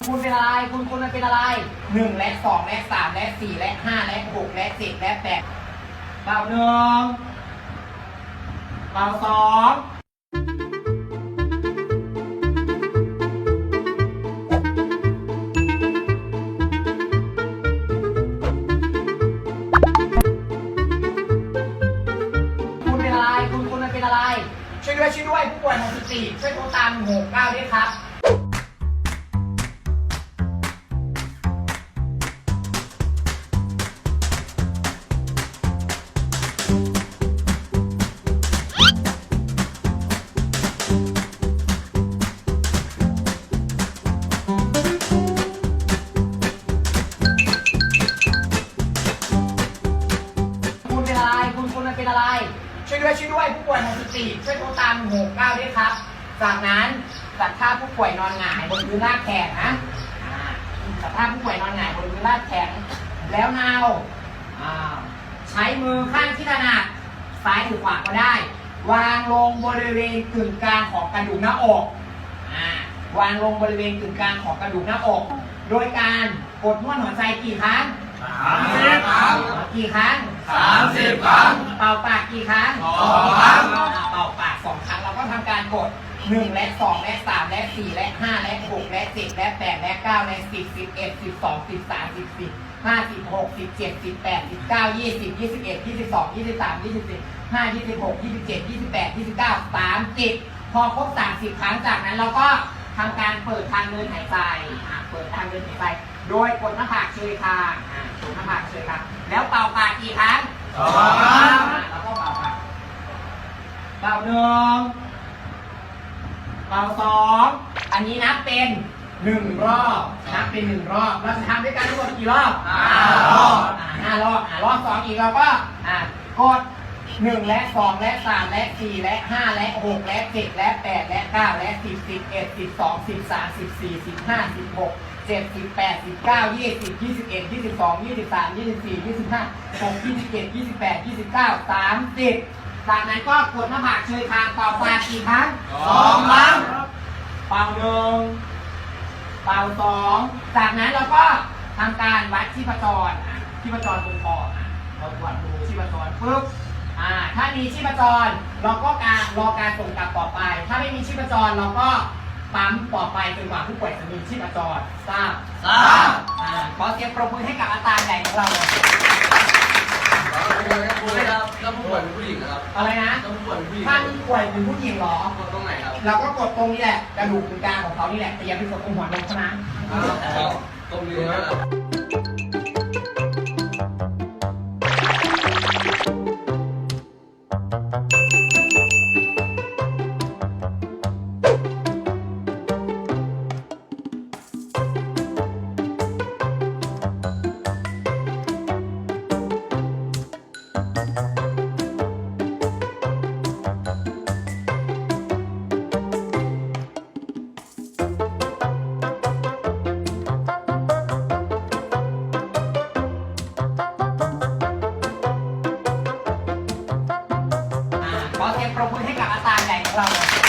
คุณเป็นอะไร คุณคุณมันเป็นอะไรหนึ่งและสองและสามและสี่และห้าและหกและเจ็ดและแปดเบาหนึ่งเบาสองคุณเป็นอะไร คุณคุณมันเป็นอะไร ช่วยด้วยช่วยด้วยผู้ป่วยหมดสติช่วยโทรตามหกเก้าด้วยครับ เป็นอะไร ช่วยด้วยช่วยด้วยผู้ป่วยหมดสติช่วยโทรตามหกเก้าด้วยครับ จากนั้นจัดท่าผู้ป่วยนอนหงายบนพื้นลาดแขนนะอ่าจัดท่าผู้ป่วยนอนหงายบนพื้นลาดแขนแล้วนาวอ่าใช้มือข้างที่ถนัดซ้ายหรือขวาก็ได้ วางลงบริเวณกึ่งกลางของกระดูกหน้าอกอ่าวางลงบริเวณกึ่งกลางของกระดูกหน้าอก โดยการกดนวดหัวใจกี่ครั้งสามสิบครั้งกี่ครั้งสามสิบครั้งเป่าปา กกี่ครั้งสองครั้งอ่าเป่าปากสองครั้งเราก็ทำการกดหนึ่งและสองและสามและสี่และห้าและหกและเจ็ดและแปดและเก้าและสิบสิบเอ็ดสิบสองสิบสามสิบสี่ห้าสิบหกสิบเจ็ดสิบแปดสิบเก้ายี่สิบยี่สิบเอ็ดยี่สิบสองยี่สิบสามยี่สิบสี่ห้ายี่สิบหกยี่สิบเจ็ดยี่สิบแปดยี่สิบเก้าสามสิบพอครบสามสิบครั้งจากนั้นเราก็ทำการเปิดทางเดินหายใจอ่าเปิดทางเดินหายใจโดยกดหน้าผากเชยคางอ่ากดหน้าผากเชยคางแล้วเป่าปากกี่ครั้ง สอง นนี้นับเป็นหนึ่งรอบนับเป็นหนึ่งรอบเราจะทำด้วยกันทั้งหมดกี่รอบห้ารอบอ่าห้ารอบอ่ารอบสองอีกเราก็อ่ากดหนึ่งและสองและสามและสี่และห้าและหกและเจ็ดและแปดและเก้าและสิบสิบเอ็ดสิบสองสิบสามสิบสี่สิบห้าสิบหกเจ็ดสิบแปดสิบเก้ายี่สิบยี่สิบเอ็ดยี่สิบสองยี่สิบสามยี่สิบสี่ยี่สิบห้าหกยี่สิบเจ็ดยี่สิบแปดยี่สิบเก้าสามสิบจากนั้นก็กดหน้าผากเชยคางเป่าปากกี่ครั้งสองครั้ง เป่าหนึ่งเป่าสองจากนั้นเราก็ทำการวัดชีพจรอะชีพจรตรงคออะเราตรวจดูชีพจรปุ๊บอ่าถ้ามีชีพจรเราก็การรอการส่งกลับต่อไป ถ้าไม่มีชีพจรเราก็ปั๊มต่อไปจนกว่าผู้ป่วยจะมีชีพจรทราบทราบอ่าขอเสียงปรบมือให้กับอาจารย์ใหญ่ของเราหน่อย ผู้ป่วยเป็นผู้หญิงนะครับอะไรนะ ต้อป่วยเป็นผู้หญิงถ้ามีป่วยเป็นผู้หญิงเหรอ กดตรงไหนครับเราก็กดตรงนี้แหละกระดูกกลางของเขานี่แหละแต่อย่าไปกดตรงหัวนมเขานะอ้าวตรงนี้นะครับ 看